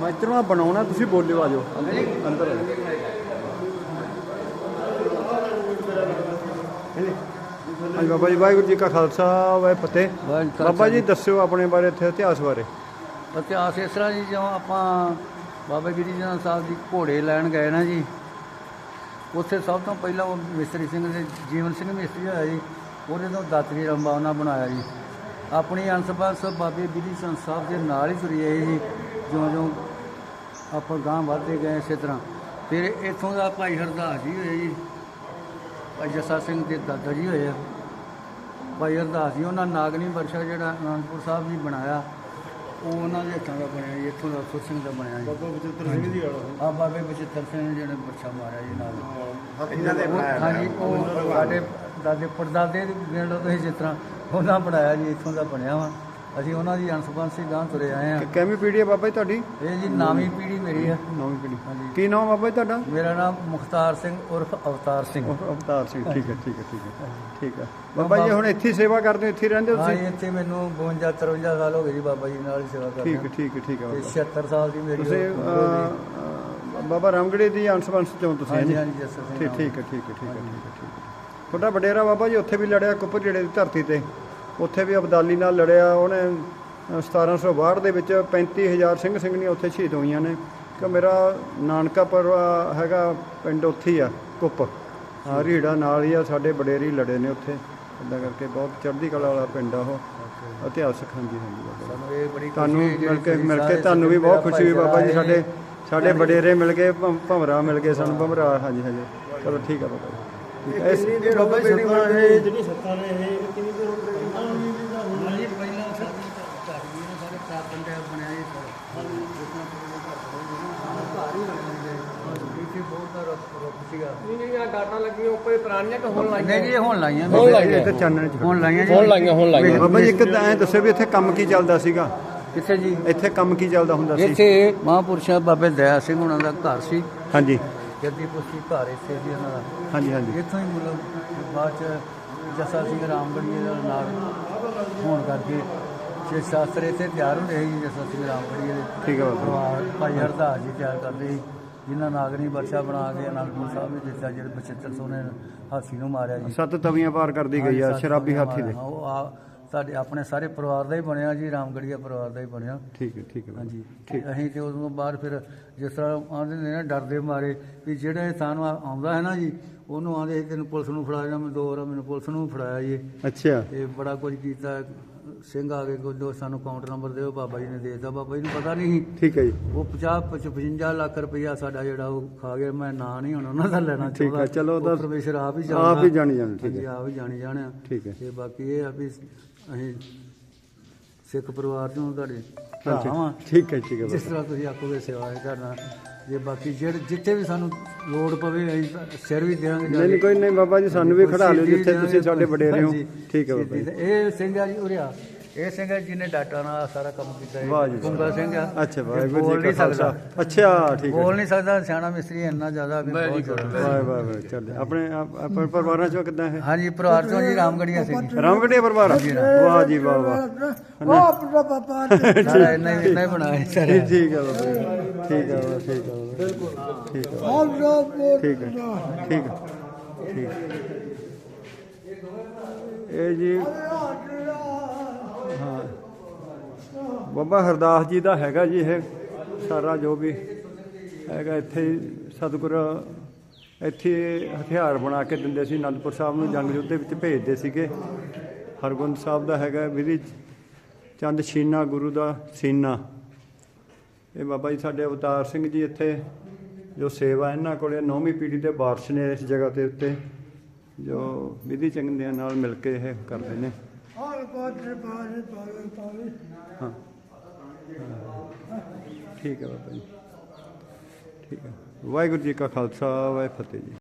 ਮੈਂ ਇੱਧਰੋਂ ਆ ਬਣਾਉਣਾ ਤੁਸੀਂ ਬੋਲਿਓ ਆ ਜਾਓ। ਅੰਦਰ ਆ ਜਾਓ। ਹਾਂਜੀ ਬਾਬਾ ਜੀ ਵਾਹਿਗੁਰੂ ਜੀ ਕਾ ਖਾਲਸਾ ਵਾਹਿ ਫਤਿਹ। ਜੀ ਬਾਬਾ ਜੀ ਦੱਸਿਓ ਆਪਣੇ ਬਾਰੇ ਇੱਥੇ ਇਤਿਹਾਸ ਬਾਰੇ। ਇਤਿਹਾਸ ਇਸ ਤਰ੍ਹਾਂ ਜੀ ਜਦੋਂ ਆਪਾਂ ਬਾਬਾ ਗਿਰੀ ਜਨ ਸਾਹਿਬ ਦੀ ਘੋੜੇ ਲੈਣ ਗਏ ਨਾ ਜੀ ਉੱਥੇ ਸਭ ਤੋਂ ਪਹਿਲਾਂ ਉਹ ਮਿਸਤਰੀ ਸਿੰਘ ਦੇ ਜੀਵਨ ਸਿੰਘ ਮਿਸਤਰੀ ਹੋਇਆ ਜੀ ਉਹਦੇ ਤੋਂ ਦਾਤਰੀ ਰੰਬਾ ਉਹਨਾਂ ਬਣਾਇਆ ਜੀ। ਆਪਣੀ ਅੰਸ-ਬੰਸ ਬਾਬੇ ਗਿਰੀ ਜਨ ਸਾਹਿਬ ਦੇ ਨਾਲ ਹੀ ਤੁਰੀ ਆਈ ਜੀ ਜਿਉਂ ਜਿਉਂ ਆਪਾਂ ਗਾਂ ਵੱਧਦੇ ਗਏ ਇਸੇ ਤਰ੍ਹਾਂ। ਫਿਰ ਇੱਥੋਂ ਦਾ ਭਾਈ ਹਰਦਾਸ ਜੀ ਹੋਏ ਜੀ। ਭਾਈ ਜੱਸਾ ਸਿੰਘ ਦੇ ਦਾਦਾ ਜੀ ਹੋਏ ਆ। ਭਾਈ ਹਰਦਾਸ ਜੀ ਉਹਨਾਂ ਨਾਗਨੀ ਵਰਸ਼ਾ ਜਿਹੜਾ ਅਨੰਦਪੁਰ ਸਾਹਿਬ ਜੀ ਬਣਾਇਆ। ਉਹ ਉਹਨਾਂ ਦੇ ਹੱਥਾਂ ਦਾ ਬਣਿਆ ਜੀ ਇੱਥੋਂ ਦਾ ਸੁਰ ਸਿੰਘ ਦਾ ਬਣਿਆ ਜੀ। ਬਾਬਾ ਬਚਿੱਤਰ ਸਿੰਘ ਜੀ ਵਾਲਾ। ਆ ਬਾਬੇ ਬਚਿੱਤਰ ਸਿੰਘ ਨੇ ਜਿਹੜੇ ਵਰਸ਼ਾ ਮਾਰਿਆ ਜੀ ਨਾਲ। ਇਹਨਾਂ ਦੇ ਹਾਂਜੀ ਉਹ ਸਾਡੇ ਦਾਦੇ ਪੜਦਾਦੇ ਦੇ ਤੋਂ ਹੀ ਜਿਸ ਤਰ੍ਹਾਂ ਉਹਨਾਂ ਬਣਾਇਆ ਜੀ ਇੱਥੋਂ ਦਾ ਬਣਿਆ ਵਾ। ਅਸੀਂ ਉਹਨਾਂ ਦੀ ਹੀ ਗਾਂ ਤੁਰੇ ਆਏ ਆ ਕਿੰਨੀ ਪੀੜ੍ਹੀ ਹੈ ਬਾਬਾ ਜੀ ਤੁਹਾਡੀ? ਇਹ ਜੀ ਨਾਵੀਂ ਪੀੜ੍ਹੀ ਮੇਰੀ ਆ। ਨੌਵੀਂ ਪੀੜ੍ਹੀ। ਹਾਂਜੀ। ਕੀ ਨਾਮ ਬਾਬਾ ਜੀ ਤੁਹਾਡਾ? ਮੇਰਾ ਨਾਮ ਮੁਖਤਾਰ ਸਿੰਘ ਉਰਫ ਅਵਤਾਰ ਸਿੰਘ। ਉਹ ਅਵਤਾਰ ਸਿੰਘ ਠੀਕ ਹੈ ਠੀਕ ਹੈ ਠੀਕ ਹੈ ਠੀਕ ਹੈ। ਬਾਬਾ ਜੀ ਹੁਣ ਇੱਥੇ ਹੀ ਸੇਵਾ ਕਰਦੇ ਹੋ ਇੱਥੇ ਹੀ ਰਹਿੰਦੇ ਹੋ ਹਾਂ ਤੁਸੀਂ ਜੀ, ਇੱਥੇ ਮੈਨੂੰ 52 53 ਸਾਲ ਹੋ ਗਏ ਜੀ ਬਾਬਾ ਜੀ ਨਾਲ ਹੀ ਸੇਵਾ ਕਰਦੇ ਠੀਕ ਹੈ ਠੀਕ ਹੈ ਠੀਕ ਹੈ ਬਾਬਾ। 76 ਸਾਲ ਦੀ ਮੇਰੀ ਤੁਸੀਂ ਹੋ ਬਾਬਾ ਰਾਮਗੜੇ ਦੀ ਅੰਸ਼-ਬੰਸ਼ ਚੋਂ ਤੁਸੀਂ ਹਾਂਜੀ ਹੈਂ ਹਾਂਜੀ ਠੀਕ ਠੀਕ ਹੈ ਠੀਕ ਹੈ ਠੀਕ ਹੈ ਠੀਕ ਹੈ। ਤੁਹਾਡਾ ਵਡੇਰਾ ਬਾਬਾ ਜੀ ਉੱਥੇ ਵੀ ਲੜਿਆ ਕੁੱਪਰ ਜਿਹੜੇ ਦੀ ਧਰਤੀ ਤੇ। ਉੱਥੇ ਵੀ ਅਬਦਾਲੀ ਨਾਲ ਲੜਿਆ ਉਹਨੇ ਅਹ, 1762 ਦੇ ਵਿੱਚ 35000 ਸਿੰਘ ਸਿੰਘਣੀਆਂ ਉੱਥੇ ਸ਼ਹੀਦ ਹੋਈਆਂ ਨੇ। ਕਿ ਮੇਰਾ ਨਾਨਕਾਪੁਰ ਅਹ, ਹੈਗਾ ਪਿੰਡ ਉੱਥੇ ਹੀ ਆ ਕੁੱਪ। ਹਾਂ ਰੀੜਾ ਨਾਲ ਹੀ ਆ ਸਾਡੇ ਵਡੇਰੀ ਲੜੇ ਨੇ ਉੱਥੇ। ਇਦਾਂ ਕਰਕੇ ਬਹੁਤ ਚੜ੍ਹਦੀ ਕਲਾ ਵਾਲਾ ਪਿੰਡ ਆ ਉਹ। ਇਤਿਹਾਸਕ ਹਾਂਜੀ ਹਾਂਜੀ ਸਾਨੂੰ ਇਹ ਬੜੀ ਤੁਹਾਨੂੰ ਮਿਲ ਕੇ ਮਿਲ ਕੇ ਤੁਹਾਨੂੰ ਵੀ ਬਹੁਤ ਖੁਸ਼ੀ ਹੋਈ ਬਾਬਾ ਜੀ ਸਾਡੇ ਸਾਡੇ ਵਡੇਰੇ ਮਿਲ ਗਏ ਭੰ- ਭੰਵਰਾ ਮਿਲ ਗਏ ਸਾਨੂੰ ਭੰਵਰਾ ਹਾਂਜੀ ਹਾਂਜੀ। ਚਲੋ ਠੀਕ ਆ ਬਾਬਾ ਜੀ। ਹੈ ਬਾਬਾ ਜੀ ਸੱਤਾਂ ਇਹ ਜਿਹੜੀ ਸੱਤਾਂ ਨੇ ਇਹ ਕਿੰਨੀ ਦੇਰ ਹੋ ਗਈ? ਹਾਂਜੀ ਪਹਿਲਾਂ ਸਾਡੇ ਘਰ ਵੀ ਨਾ ਸਾਰੇ ਚਾਰ ਪਿੰਡਾਂ ਬਣਿਆ ਜੀ ਸਰ ਜਿਸਨਾ ਘਰ ਹੀ ਬਣਿਆ ਇੱਥੇ। ਬਹੁਤ ਰੁੱਖ ਰੁੱਖ ਸੀਗਾ। ਨਹੀਂ ਜਿਹੜੀਆਂ ਗਾਟਾਂ ਲੱਗੀਆਂ ਉੱਪਰ ਪੁਰਾਣੀਆਂ ਕਿ ਹੁਣ ਲਾਈਆਂ? ਨਹੀਂ ਜੀ ਇਹ ਹੁਣ ਲਾਈਆਂ ਹੁਣ ਲਾਈਆਂ। ਇੱਥੇ ਚਾਨਣ ਚ। ਹੁਣ ਲਾਈਆਂ ਜੀ। ਹੁਣ ਲਾਈਆਂ ਹੁਣ ਲਾਈਆਂ। ਬਾਬਾ ਜੀ ਇੱਕ ਤਾਂ ਐਂ ਦੱਸੋ ਵੀ ਇੱਥੇ ਕੰਮ ਕੀ ਚੱਲਦਾ ਸੀਗਾ? ਕਿੱਥੇ ਜੀ? ਇੱਥੇ ਕੰਮ ਕੀ ਚੱਲਦਾ ਹੁੰਦਾ ਸੀ? ਇੱਥੇ ਮਹਾਂਪੁਰਸ਼ਾ ਬਾਬੇ ਦਇਆ ਸਿੰਘ ਉਹਨਾਂ ਦਾ ਘਰ ਸੀ। ਹਾਂਜੀ। ਜੱਦੀ ਪੁਸ਼ਤੀ ਘਰ ਇੱਥੇ ਸੀ ਉਹਨਾਂ ਦਾ। ਹਾਂਜੀ ਹਾਂਜੀ। ਇੱਥੋਂ ਹੀ ਮਤਲਬ ਬਾਅਦ ਚ ਜੱਸਾ ਸਿੰਘ ਰਾਮਗੜੀਏ ਦਾ ਨਾਲ ਹੋਣ ਕਰਕੇ ਛੇ ਸ਼ਾਸਤਰ ਇੱਥੇ ਤਿਆਰ ਹੁੰਦੇ ਸੀ ਜੀ ਜੱਸਾ ਸਿੰਘ ਰਾਮਗੜੀਏ ਦੇ ਠੀਕ ਹੈ ਬਾਬਾ ਪਰਿਵਾਰ ਭਾਈ ਹਰਦਾਸ ਜੀ ਤਿਆਰ ਕਰਦੇ ਸੀ ਜਿਨ੍ਹਾਂ ਨਾਗਰੀ ਵਰਸ਼ਾ ਬਣਾ ਕੇ ਅਨੰਦਪੁਰ ਸਾਹਿਬ ਨੇ ਦਿੱਤਾ ਜਿਹੜੇ 75 ਸੋਨੇ ਹਾਥੀ ਨੂੰ ਮਾਰਿਆ ਜੀ। ਸੱਤ ਤਵੀਆਂ ਪਾਰ ਕਰਦੀ ਗਈ ਆ ਸ਼ਰਾਬੀ ਹਾਥੀ ਦੇ। ਉਹ ਆ ਸਾਡੇ ਆਪਣੇ ਸਾਰੇ ਪਰਿਵਾਰ ਦਾ ਹੀ ਬਣਿਆ ਜੀ ਰਾਮਗੜੀਆ ਪਰਿਵਾਰ ਦਾ ਹੀ ਬਣਿਆ ਠੀਕ ਹੈ ਠੀਕ ਹੈ। ਹਾਂਜੀ ਤੇ ਅਸੀਂ ਤੇ ਉਦੋਂ ਬਾਅਦ ਫਿਰ ਜਿਸ ਤਰ੍ਹਾਂ ਆਂਦੇ ਨੇ ਨਾ ਡਰਦੇ ਮਾਰੇ ਵੀ ਜਿਹੜਾ ਇਹ ਸਾਨੂੰ ਆਉਂਦਾ ਹੈ ਨਾ ਜੀ ਉਹਨੂੰ ਆਂਦੇ ਤੈਨੂੰ ਪੁਲਿਸ ਨੂੰ ਫੜਾ ਜਾ ਮੈਂ ਦੋ ਵਾਰ ਮੈਨੂੰ ਪੁਲਿਸ ਨੂੰ ਫੜਾਇਆ ਜੀ। ਅੱਛਾ। ਤੇ ਬੜਾ ਕੁਝ ਕੀਤਾ। ਸਿੰਘ ਆ ਕੇ ਕੋਈ ਸਾਨੂੰ ਕਾਊਂਟ ਨੰਬਰ ਦਿਓ ਬਾਬਾ ਜੀ ਨੇ ਦੇ ਦਿੱਤਾ। ਬਾਬਾ ਜੀ ਨੂੰ ਪਤਾ ਨਹੀਂ ਸੀ। ਠੀਕ ਹੈ ਜੀ। ਉਹ 50 55 ਲੱਖ ਰੁਪਈਆ ਸਾਡਾ ਜਿਹੜਾ ਉਹ ਖਾ ਗਏ ਮੈਂ ਨਾਂ ਨਹੀਂ ਹੁਣ ਉਹਨਾਂ ਦਾ ਲੈਣਾ ਠੀਕ ਹੈ, ਚਲੋ ਉਹਦਾ- ਉਹ ਪਰਮੇਸ਼ਰ ਆਪ ਹੀ ਆਪ ਹੀ ਜਾਣੀ ਜਾਣੀ, ਠੀਕ ਹਾਂਜੀ, ਆਪ ਹੀ ਜਾਣੀ ਜਾਣਿਆ। ਠੀਕ ਹੈ। ਤੇ ਬਾਕੀ ਇਹ ਆ ਵੀ ਅਸੀਂ ਸਿੱਖ ਪਰਿਵਾਰ ਚੋਂ ਤੁਹਾਡੇ ਠੀਕ ਹੈ ਠੀਕ ਹੈ ਜਿਸ। ਤਰ੍ਹਾਂ ਤੁਸੀਂ ਆਖੋਗੇ ਸੇਵਾ ਕਰਨਾ ਜੇ ਬਾਕੀ ਜਿਹੜੇ ਜਿੱਥੇ ਵੀ ਸਾਨੂੰ ਲੋੜ ਪਵੇ ਅਸੀਂ ਸਿਰ ਵੀ ਦੇਵਾਂਗੇ ਨਹੀਂ ਨਹੀਂ। ਕੋਈ ਨਹੀਂ ਬਾਬਾ ਜੀ ਸਾਨੂੰ ਵੀ ਖੜਾ ਲਿਓ ਜਿੱਥੇ ਤੁਸੀਂ ਸਾਡੇ ਵਡੇਰੇ ਹੋ। ਠੀਕ ਹੈ ਬਾਬਾ ਜੀ। ਇਹ ਸਿੰਘ ਆ ਜੀ ਉਰਿਆ ਇਹ ਸਿੰਘ ਆ ਜਿਹਨੇ ਡਾਟਾ ਨਾਲ ਸਾਰਾ ਕੰਮ ਕੀਤਾ ਹੈ। ਵਾਹ ਜੀ, ਗੁੰਗਾ ਸਿੰਘ ਆ। ਅੱਛਾ ਵਾਹਿਗੁਰੂ ਬੋਲ ਜੀ ਨਹੀਂ ਕਾ ਸਕਦਾ। ਖਾਲਸਾ। ਅੱਛਾ ਠੀਕ ਹੈ ਬੋਲ ਨਹੀਂ ਸਕਦਾ ਸਿਆਣਾ ਮਿਸਤਰੀ ਇੰਨਾ ਜ਼ਿਆਦਾ ਵੀ ਬਹੁਤ ਵਾਹ ਵਾਹ ਵਾਹ ਚੱਲ ਆਪਣੇ ਆਪ- ਆਪਣੇ ਪਰਿਵਾਰਾਂ ਚੋਂ ਕਿੱਦਾਂ ਹੈ ਹਾਂਜੀ ਪਰਿਵਾਰ ਚੋਂ ਜੀ ਰਾਮਗੜੀਆਂ ਸਿੰਘ ਰਾਮਗੜੀਆ ਪਰਿਵਾਰ? ਵਾਹ ਜੀ ਵਾਹ ਵਾਹ। ਉਹ ਆਪਣਾ ਪਾਪਾ ਇੰਨਾ ਹੀ ਇੰਨਾ ਹੀ ਬਣਾਇਆ ਸਾਰਾ। ਠੀਕ ਹੈ ਬਾਬਾ। ਠੀਕ ਹੈ ਬਾਬਾ ਠੀਕ ਹੈ ਠੀਕ ਹੈ ਦਾ ਠੀਕ ਹੈ। ਠੀਕ ਹੈ। ਠੀਕ ਹੈ। ਇਹ ਜੀ ਬਾਬਾ ਹਰਦਾਸ ਜੀ ਦਾ ਹੈਗਾ ਜੀ ਇਹ ਸਾਰਾ ਜੋ ਵੀ ਹੈਗਾ ਇੱਥੇ ਸਤਿਗੁਰ ਇੱਥੇ ਹਥਿਆਰ ਬਣਾ ਕੇ ਦਿੰਦੇ ਸੀ ਅਨੰਦਪੁਰ ਸਾਹਿਬ ਨੂੰ ਜੰਗ ਯੁੱਧ ਦੇ ਵਿੱਚ ਭੇਜਦੇ ਸੀਗੇ। ਹਰਗੋਬਿੰਦ ਸਾਹਿਬ ਦਾ ਹੈਗਾ ਵਿਧੀ ਚੰਦ ਛੀਨਾ ਗੁਰੂ ਦਾ ਸੀਨਾ ਇਹ ਬਾਬਾ ਜੀ ਸਾਡੇ ਅਵਤਾਰ ਸਿੰਘ ਜੀ ਇੱਥੇ ਜੋ ਸੇਵਾ ਇਹਨਾਂ ਕੋਲੇ ਨੌਵੀਂ ਪੀੜ੍ਹੀ ਦੇ ਵਾਰਸ ਨੇ ਇਸ ਜਗ੍ਹਾ ਦੇ ਉੱਤੇ ਜੋ ਵਿਧੀ ਚੰਗਿਆਂ ਨਾਲ ਮਿਲ ਕੇ ਇਹ ਕਰਦੇ ਨੇ। ਹਾਂ। ਠੀਕ ਹੈ ਬਾਬਾ ਜੀ। ਠੀਕ ਹੈ। ਵਾਹਿਗੁਰੂ ਜੀ ਕਾ ਖਾਲਸਾ ਵਾਹਿ ਫਤਿਹ ਜੀ।